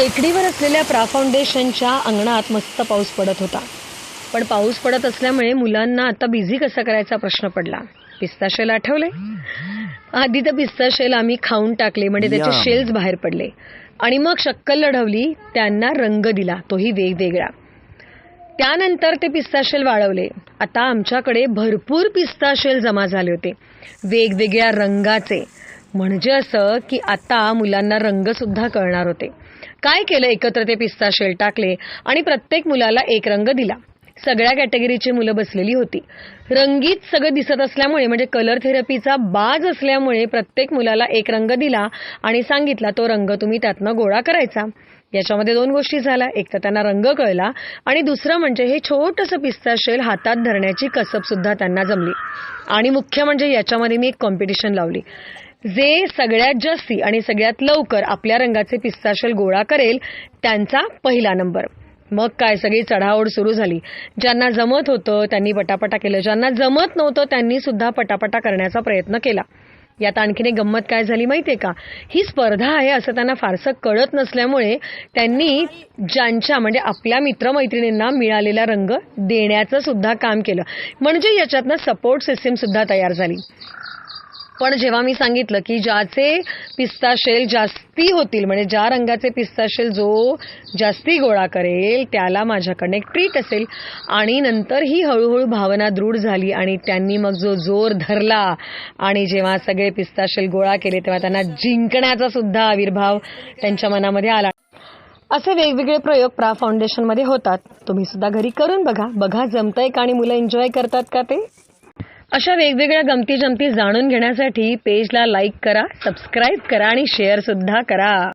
टेकडीवर असलेल्या प्रा फाउंडेशनच्या अंगणात मस्त पाऊस पडत होता. पण पाऊस पडत असल्यामुळे मुलांना आता बिझी कसा करायचा प्रश्न पडला? पिस्ता शेल आठवले? आधी तर पिस्ता शेल आम्ही खाऊन टाकले म्हणजे त्याचे. शेल्स बाहेर पडले. आणि मग शक्कल लढवली त्यांना रंग दिला तोही वेगवेगळा. त्यानंतर ते पिस्ता शेल वाळवले. आता आमच्याकडे भरपूर पिस्ता शेल जमा झाले होते. वेगवेगळ्या रंगाचे. म्हणजे असं की आता मुलांना रंगसुद्धा कळणार होते. काय केलं एकत्र ते पिस्ता शेल टाकले आणि प्रत्येक मुलाला एक रंग दिला? सगळ्या कॅटेगरीची मुलं बसलेली होती. रंगीत सगळं दिसत असल्यामुळे म्हणजे कलर थेरपीचा बाज असल्यामुळे प्रत्येक मुलाला एक रंग दिला आणि सांगितला तो रंग तुम्ही त्यातनं गोळा करायचा. याच्यामध्ये दोन गोष्टी झाल्या. एक तर त्यांना रंग कळला आणि दुसरं म्हणजे हे छोटंसं पिस्ता शेल हातात धरण्याची कसब सुद्धा त्यांना जमली. आणि मुख्य म्हणजे याच्यामध्ये मी एक कॉम्पिटिशन लावली. जे सगळ्यात जास्ती आणि सगळ्यात लवकर आपल्या रंगाचे पिस्ताशेल गोळा करेल त्यांचा पहिला नंबर मग काय सगळी चढाओढ सुरू झाली. ज्यांना जमत होतं त्यांनी पटापटा केलं. ज्यांना जमत नव्हतं त्यांनी सुद्धा पटापटा करण्याचा प्रयत्न केला. यात आणखीन एक गंमत काय झाली माहितीये का? ही स्पर्धा आहे असं त्यांना फारसं कळत नसल्यामुळे त्यांनी ज्यांच्या म्हणजे आपल्या मित्रमैत्रिणींना मिळालेला रंग देण्याचं सुद्धा काम केलं. म्हणजे याच्यातनं सपोर्ट सिस्टीम सुद्धा तयार झाली. पण जेव्हा मी सांगितलं की ज्याचे पिस्ता शेल जास्ती होतील. म्हणजे ज्या रंगाचे पिस्ता शेल जो जास्ती गोळा करेल त्याला माझ्याकडनं एक ट्रीट असेल. आणि नंतर ही हळूहळू भावना दृढ झाली आणि त्यांनी मग जो जोर धरला आणि जेव्हा सगळे पिस्ता शेल गोळा केले तेव्हा त्यांना जिंकण्याचा सुद्धा आविर्भाव त्यांच्या मनामध्ये आला. असे वेगवेगळे प्रयोग प्रा फाउंडेशनमध्ये होतात. तुम्ही सुद्धा घरी करून बघा. बघा जमतंय का आणि मुलं एन्जॉय करतात का ते? अशा वेगवेगळ्या गमती जमती जाणून घेण्यासाठी पेजला लाईक करा सबस्क्राईब करा आणि शेअर सुद्धा करा.